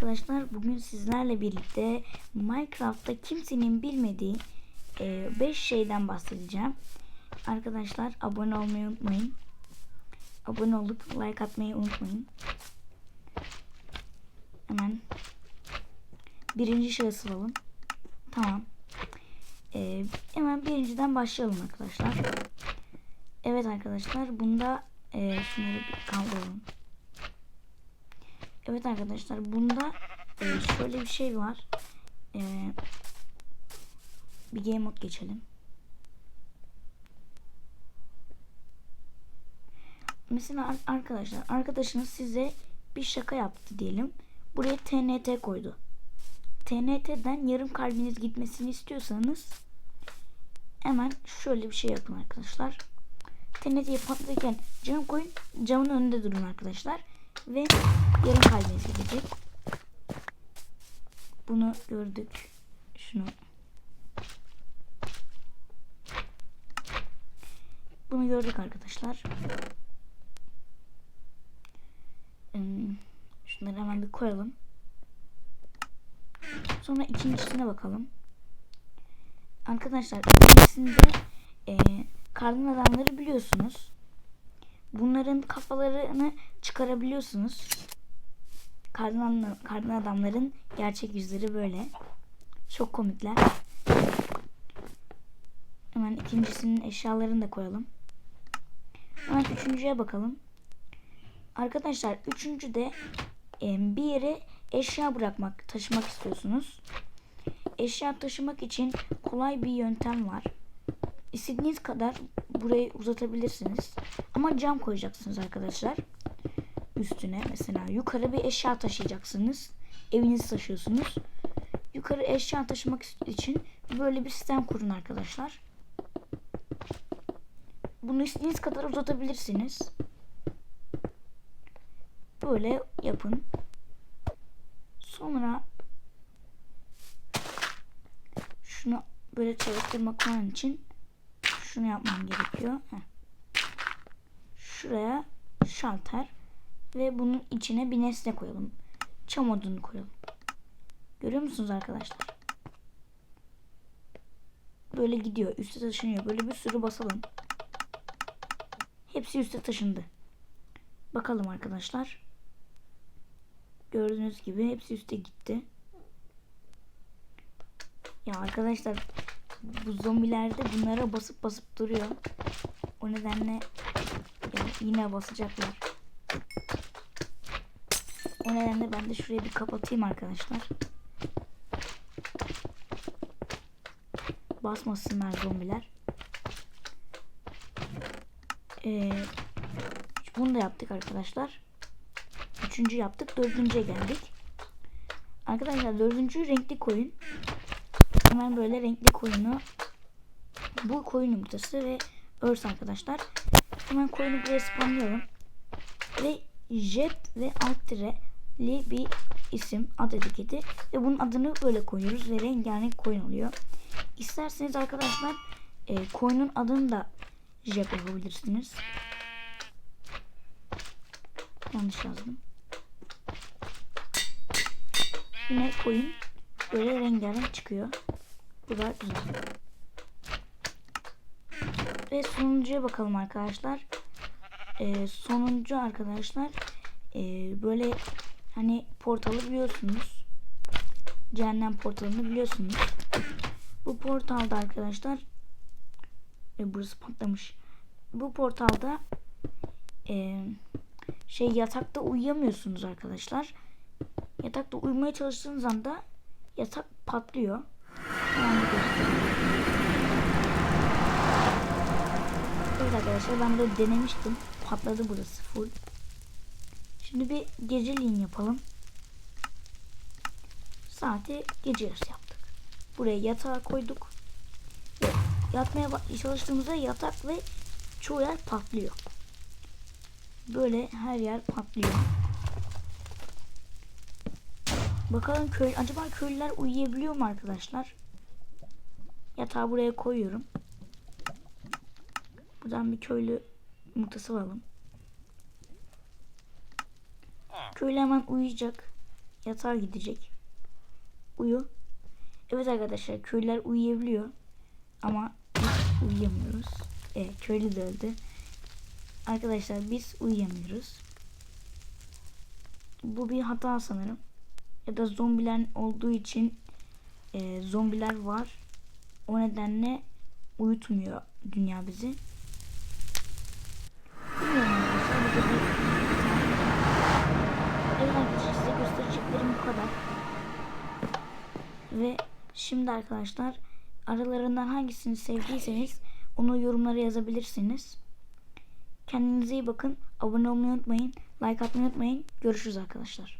arkadaşlar bugün sizlerle birlikte Minecraft'ta kimsenin bilmediği 5 şeyden bahsedeceğim. Arkadaşlar abone olmayı unutmayın. Abone olup like atmayı unutmayın. Hemen birinci şahıs alalım. Tamam. Ee, hemen birinciden başlayalım arkadaşlar. Evet arkadaşlar bunda e, şunları bir kaldıralım. Evet arkadaşlar bunda e, şöyle bir şey var. E, bir game mode geçelim. Mesela ar- arkadaşlar arkadaşınız size bir şaka yaptı diyelim. Buraya TNT koydu. TNT'den yarım kalbiniz gitmesini istiyorsanız hemen şöyle bir şey yapın arkadaşlar. TNT'yi patlatırken cam koyun. Camın önünde durun arkadaşlar. Ve yarım kalbiniz gidecek. Bunu gördük. Şunu. Bunu gördük arkadaşlar. Şunları hemen bir koyalım. Sonra ikincisine bakalım. Arkadaşlar ikincisinde e, kardan adamları biliyorsunuz. Bunların kafalarını çıkarabiliyorsunuz. Kardan, adamların gerçek yüzleri böyle. Çok komikler. Hemen ikincisinin eşyalarını da koyalım. Hemen üçüncüye bakalım. Arkadaşlar üçüncü de e, bir yere eşya bırakmak, taşımak istiyorsunuz. Eşya taşımak için kolay bir yöntem var. İstediğiniz kadar burayı uzatabilirsiniz. Ama cam koyacaksınız arkadaşlar. Üstüne mesela yukarı bir eşya taşıyacaksınız. Evinizi taşıyorsunuz. Yukarı eşya taşımak için böyle bir sistem kurun arkadaşlar. Bunu istediğiniz kadar uzatabilirsiniz. Böyle yapın. Sonra şunu böyle çalıştırmak için şunu yapmam gerekiyor. Heh. Şuraya şalter ve bunun içine bir nesne koyalım. Çam odunu koyalım. Görüyor musunuz arkadaşlar? Böyle gidiyor. Üste taşınıyor. Böyle bir sürü basalım. Hepsi üste taşındı. Bakalım arkadaşlar. Gördüğünüz gibi hepsi üste gitti. Ya arkadaşlar bu zombilerde bunlara basıp basıp duruyor. O nedenle yine basacaklar. O nedenle ben de şurayı bir kapatayım arkadaşlar. Basmasınlar zombiler. Ee, bunu da yaptık arkadaşlar. Üçüncü yaptık. Dördüncüye geldik. Arkadaşlar dördüncü renkli koyun. Hemen böyle renkli koyunu bu koyun yumurtası ve örs arkadaşlar. Hemen koyunu buraya spamlıyorum. Ve jet ve alt tireli bir isim ad etiketi ve bunun adını böyle koyuyoruz ve rengarenk koyun oluyor. İsterseniz arkadaşlar e, koyunun adını da jet yapabilirsiniz. Yanlış yazdım. Yine koyun böyle rengarenk çıkıyor. Bu da güzel. Ve sonuncuya bakalım arkadaşlar. Ee, sonuncu arkadaşlar e, böyle hani portalı biliyorsunuz. Cehennem portalını biliyorsunuz. Bu portalda arkadaşlar e, burası patlamış. Bu portalda e, şey yatakta uyuyamıyorsunuz arkadaşlar. Yatakta uyumaya çalıştığınız anda yatak patlıyor. Hemen bir göstereyim. Evet arkadaşlar ben böyle denemiştim. Patladı burası full. Şimdi bir geceliğin yapalım. Saati gece yarısı yaptık. Buraya yatağı koyduk. Yatmaya çalıştığımızda yatak ve çoğu yer patlıyor. Böyle her yer patlıyor. Bakalım köy acaba köylüler uyuyabiliyor mu arkadaşlar? Yatağı buraya koyuyorum. Buradan bir köylü yumurtası alalım. Köylü hemen uyuyacak. yatağa gidecek. Uyu. Evet arkadaşlar köylüler uyuyabiliyor. Ama biz uyuyamıyoruz. Evet köylü de öldü. Arkadaşlar biz uyuyamıyoruz. Bu bir hata sanırım. Ya da zombiler olduğu için e, zombiler var. O nedenle uyutmuyor dünya bizi. Bilmiyorum arkadaşlar. Bu da bir- Evet arkadaşlar size göstereceklerim bu kadar. Ve şimdi arkadaşlar aralarından hangisini sevdiyseniz onu yorumlara yazabilirsiniz. Kendinize iyi bakın. Abone olmayı unutmayın. Like atmayı unutmayın. Görüşürüz arkadaşlar.